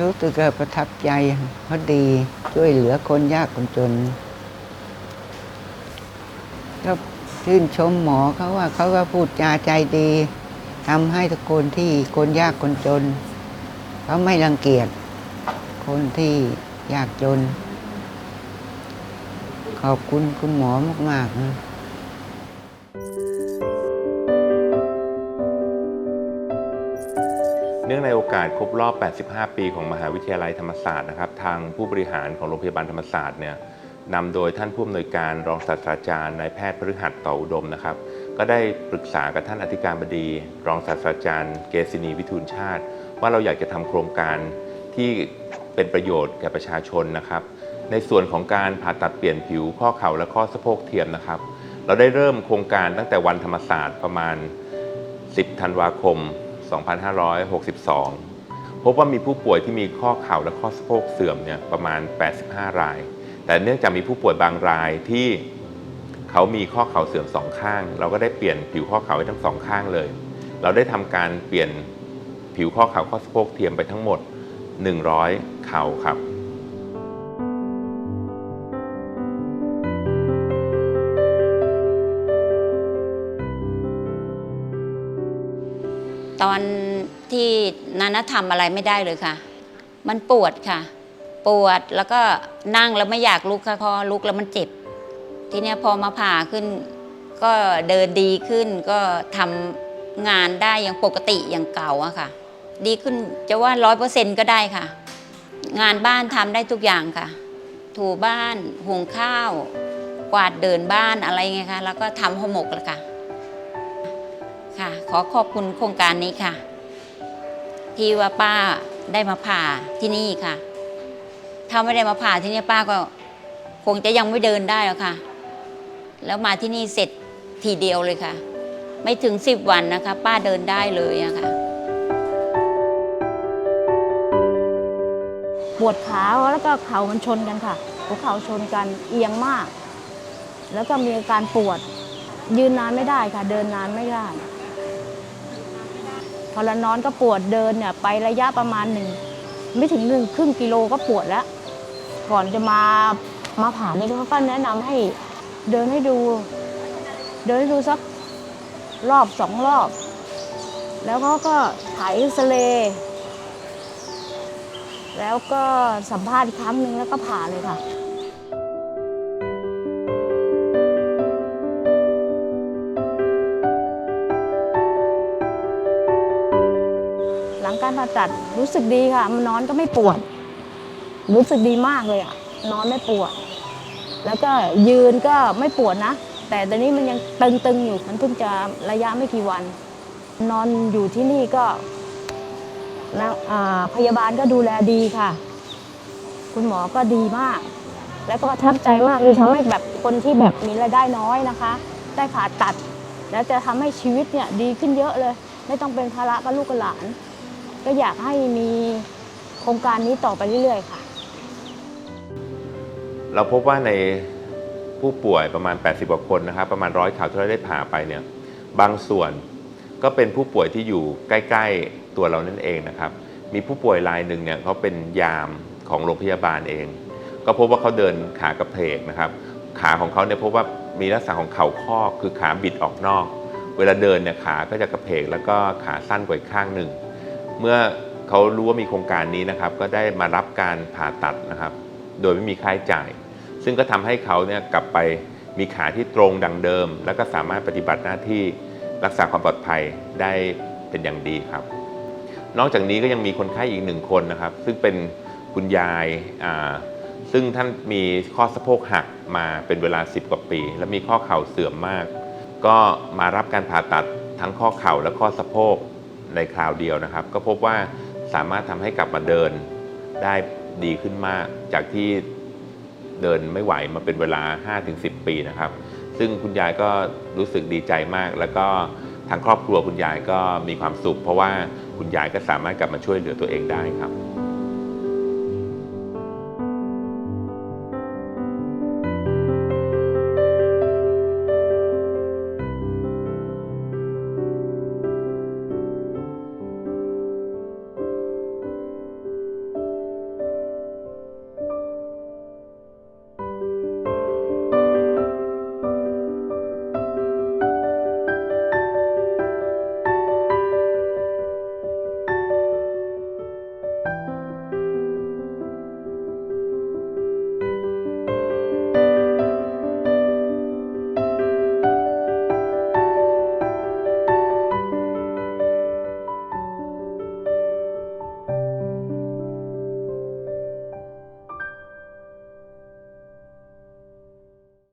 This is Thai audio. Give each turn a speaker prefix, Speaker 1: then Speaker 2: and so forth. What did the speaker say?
Speaker 1: รู้สึกว่าประทับใจเพราะดีช่วยเหลือคนยากคนจนก็ชื่นชมหมอเขาว่าเขาก็พูดจาใจดีทำให้ทุกคนที่คนยากคนจน เขาไม่รังเกียจคนที่ยากจน ขอบคุณคุณหมอมากๆนะ
Speaker 2: นื่องในโอกาสครบรอบ 85 ปีของมหาวิทยาลัยธรรมศาสตร์นะครับ ทางผู้บริหารของโรงพยาบาลธรรมศาสตร์เนี่ยนำโดยท่านผู้อำนวยการรองศาสตราจารย์นายแพทย์พฤหัสต่ออุดมนะครับ ก็ได้ปรึกษากับท่านอธิการบดี รองศาสตราจารย์ เกษินีวิทูลชาติ ว่าเราอยากจะทำโครงการที่เป็นประโยชน์แก่ประชาชนนะครับ ในส่วนของการผ่าตัดเปลี่ยนผิวข้อเข่าและข้อสะโพกเทียมนะครับ เราได้เริ่มโครงการตั้งแต่วันธรรมศาสตร์ประมาณ 10 ธันวาคม 2562 พบว่ามีผู้ป่วยที่มีข้อเข่าและข้อสะโพกเสื่อมเนี่ยประมาณ 85 ราย แต่เนื่องจากมีผู้ป่วยบางรายที่เขามีข้อเข่าเสื่อมสองข้าง เราก็ได้เปลี่ยนผิวข้อเข่าให้ทั้งสองข้างเลย เราได้ทำการเปลี่ยนผิวข้อเข่าข้อสะโพกเทียมไปทั้งหมด 100 เข่าครับ
Speaker 3: ตอนที่นานาทำอะไรไม่ได้เลยค่ะ มันปวดค่ะ ปวดแล้วก็นั่งแล้วไม่อยากลุกค่ะพราะลุกแล้วมันเจ็บ ทีเนี้ยพอมาผ่าขึ้น ก็เดินดีขึ้นก็ทำงานได้อย่างปกติอย่างเก่าอะค่ะ ดีขึ้นจะว่าร้อยเปอร์เซ็นก็ได้ค่ะ งานบ้านทำได้ทุกอย่างค่ะ ถูบ้านหุงข้าว กวาดเดินบ้านอะไรไงคะแล้วก็ทำห่อหมกลยค่ะ ค่ะ ขอขอบคุณโครงการนี้ค่ะ ที่ว่าป้าได้มาผ่าที่นี่ค่ะ ถ้าไม่ได้มาผ่าที่นี่ป้าก็ คงจะยังไม่เดินได้หรอกค่ะ แล้วมาที่นี่เสร็จทีเดียวเลยค่ะ ไม่ถึงสิบวันนะคะ ป้าเดินได้เลยอะค่ะ
Speaker 4: ปวดขาแล้วก็เข่ามันชนกันค่ะหัวเข่าชนกันเอียงมาก แล้วก็มีอาการปวด ยืนนานไม่ได้ค่ะ เดินนานไม่ได้ พอเรานอนก็ปวดเดินเนี่ยไประยะประมาณหนึ่งไม่ถึงหนึ่งครึ่งกิโลก็ปวดแล้ว ก่อนจะมามาผ่านี่เขาก็แนะนำให้เดินให้ดู เดินให้ดูสักรอบสองรอบ แล้วเขาก็ถ่ายเอ็กซเรย์แล้วก็สัมภาษณ์ครั้งหนึ่งแล้วก็ผ่าเลยค่ะ งการผ่าตัดรู้สึกดีค่ะ มันนอนก็ไม่ปวด รู้สึกดีมากเลยอะนอนไม่ปวด แล้วก็ยืนก็ไม่ปวดนะ แต่ตอนนี้มันยังตึงๆอยู่มันเพิ่งจะระยะไม่กี่วัน นอนอยู่ที่นี่ก็แล้วพยาบาลก็ดูแลดีค่ะ คุณหมอก็ดีมาก แล้วก็ประทับใจมากเลยทำให้แบบคนที่แบบมีรายได้น้อยนะคะ ได้ผ่าตัด แล้วจะทำให้ชีวิตเนี่ยดีขึ้นเยอะเลย ไม่ต้องเป็นภาระกับลูกกับหลาน ก็อยากให้มีโครงการนี้ต่อไปเรื่อยๆค่ะ
Speaker 2: เราพบว่าในผู้ป่วยประมาณ 80กว่าคนนะครับ ประมาณร้อยข่าวที่เราได้ผ่าไปเนี่ย บางส่วนก็เป็นผู้ป่วยที่อยู่ใกล้ ๆ ตัวเรานั่นเองนะครับ มีผู้ป่วยรายหนึ่งเนี่ยเขาเป็นยามของโรงพยาบาลเอง ก็พบว่าเขาเดินขากระเพกนะครับ ขาของเขาเนี่ยพบว่ามีลักษณะของเข่าข้อคือขาบิดออกนอก เวลาเดินเนี่ยขาก็จะกระเพกแล้วก็ขาสั้นกว่าอีกข้างหนึ่ง เมื่อเขารู้ว่ามีโครงการนี้นะครับ ก็ได้มารับการผ่าตัดนะครับ โดยไม่มีค่าใช้จ่าย ซึ่งก็ทำให้เขาเนี่ยกลับไปมีขาที่ตรงดังเดิม แล้วก็สามารถปฏิบัติหน้าที่รักษาความปลอดภัยได้เป็นอย่างดีครับ นอกจากนี้ก็ยังมีคนไข้อีกหนึ่งคนนะครับ ซึ่งเป็นคุณยายอ่าซึ่งท่านมีข้อสะโพกหักมาเป็นเวลา 10 กว่าปี และมีข้อเข่าเสื่อมมาก ก็มารับการผ่าตัดทั้งข้อเข่าและข้อสะโพก ในคราวเดียวนะครับ ก็พบว่าสามารถทำให้กลับมาเดินได้ดีขึ้นมากจากที่เดินไม่ไหวมาเป็นเวลา 5-10 ปีนะครับ ซึ่งคุณยายก็รู้สึกดีใจมาก แล้วก็ทางครอบครัวคุณยายก็มีความสุข เพราะว่าคุณยายก็สามารถกลับมาช่วยเหลือตัวเองได้ครับ